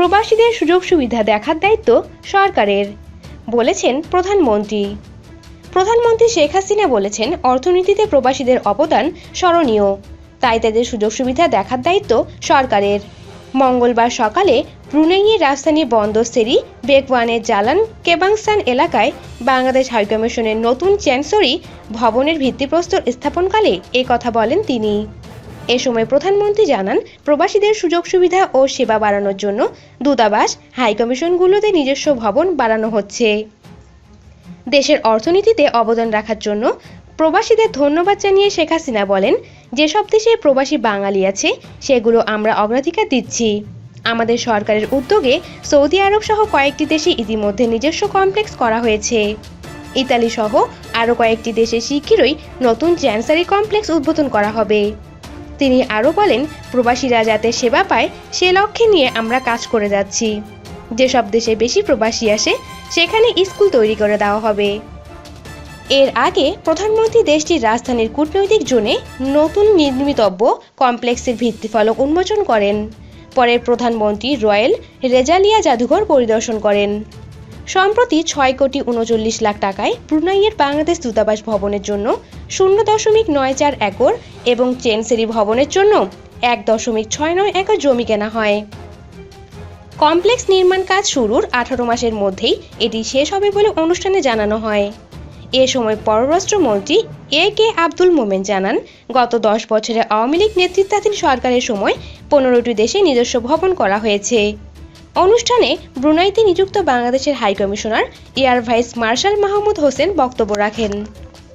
প্রবাসীদের সুযোগ সুবিধা দেখার দায়িত্ব সরকারের, বলেছেন প্রধানমন্ত্রী। প্রধানমন্ত্রী শেখ হাসিনা বলেছেন অর্থনীতিতে প্রবাসীদের অবদান স্মরণীয়, তাই তাদের সুযোগ সুবিধা দেখার দায়িত্ব সরকারের। মঙ্গলবার সকালে ব্রুনেইয়ের রাজধানী বন্দর সেরি বেগওয়ানের জালান কেবাংসান এলাকায় বাংলাদেশ হাইকমিশনের নতুন চ্যান্সরি ভবনের ভিত্তিপ্রস্তর স্থাপনকালে এ কথা বলেন তিনি। এ সময় প্রধানমন্ত্রী জানান, প্রবাসীদের সুযোগ সুবিধা ও সেবা বাড়ানোর জন্য দূতাবাস হাইকমিশনগুলোতে নিজস্ব ভবন বাড়ানো হচ্ছে। দেশের অর্থনীতিতে অবদান রাখার জন্য প্রবাসীদের ধন্যবাদ জানিয়ে শেখ হাসিনা বলেন, যেসব দেশে প্রবাসী বাঙালি আছে, সেগুলো আমরা অগ্রাধিকার দিচ্ছি। আমাদের সরকারের উদ্যোগে সৌদি আরব সহ কয়েকটি দেশে ইতিমধ্যে নিজস্ব কমপ্লেক্স করা হয়েছে। ইতালি সহ আরও কয়েকটি দেশে শিগগিরই নতুন চ্যান্সারি কমপ্লেক্স উদ্বোধন করা হবে। তিনি আরও বলেন, প্রবাসীরা যাতে সেবা পায়, সে লক্ষ্যে নিয়ে আমরা কাজ করে যাচ্ছি। যেসব দেশে বেশি প্রবাসী আসে, সেখানে স্কুল তৈরি করে দেওয়া হবে। এর আগে প্রধানমন্ত্রী দেশটির রাজধানীর কূটনৈতিক জোনে নতুন নির্মিতব্য কমপ্লেক্সের ভিত্তিফলক উন্মোচন করেন। পরে প্রধানমন্ত্রী রয়্যাল রেজালিয়া জাদুঘর পরিদর্শন করেন। সম্প্রতি ছয় কোটি উনচল্লিশ লাখ টাকায় ব্রুনাইয়ের বাংলাদেশ দূতাবাস ভবনের জন্য শূন্য দশমিক নয় চার একর এবং চেনসেরি ভবনের জন্য এক দশমিক ছয় নয় একর জমি কেনা হয়। কমপ্লেক্স নির্মাণ কাজ শুরুর আঠারো মাসের মধ্যেই এটি শেষ হবে বলে অনুষ্ঠানে জানানো হয়। এ সময় পররাষ্ট্রমন্ত্রী এ কে আব্দুল মোমেন জানান, গত দশ বছরে আওয়ামী লীগ নেতৃত্বাধীন সরকারের সময় পনেরোটি দেশে নিজস্ব ভবন করা হয়েছে। অনুষ্ঠানে ব্রুনাইতে নিযুক্ত বাংলাদেশের high commissioner air vice marshal Mahmud Hossain বক্তব্য রাখেন।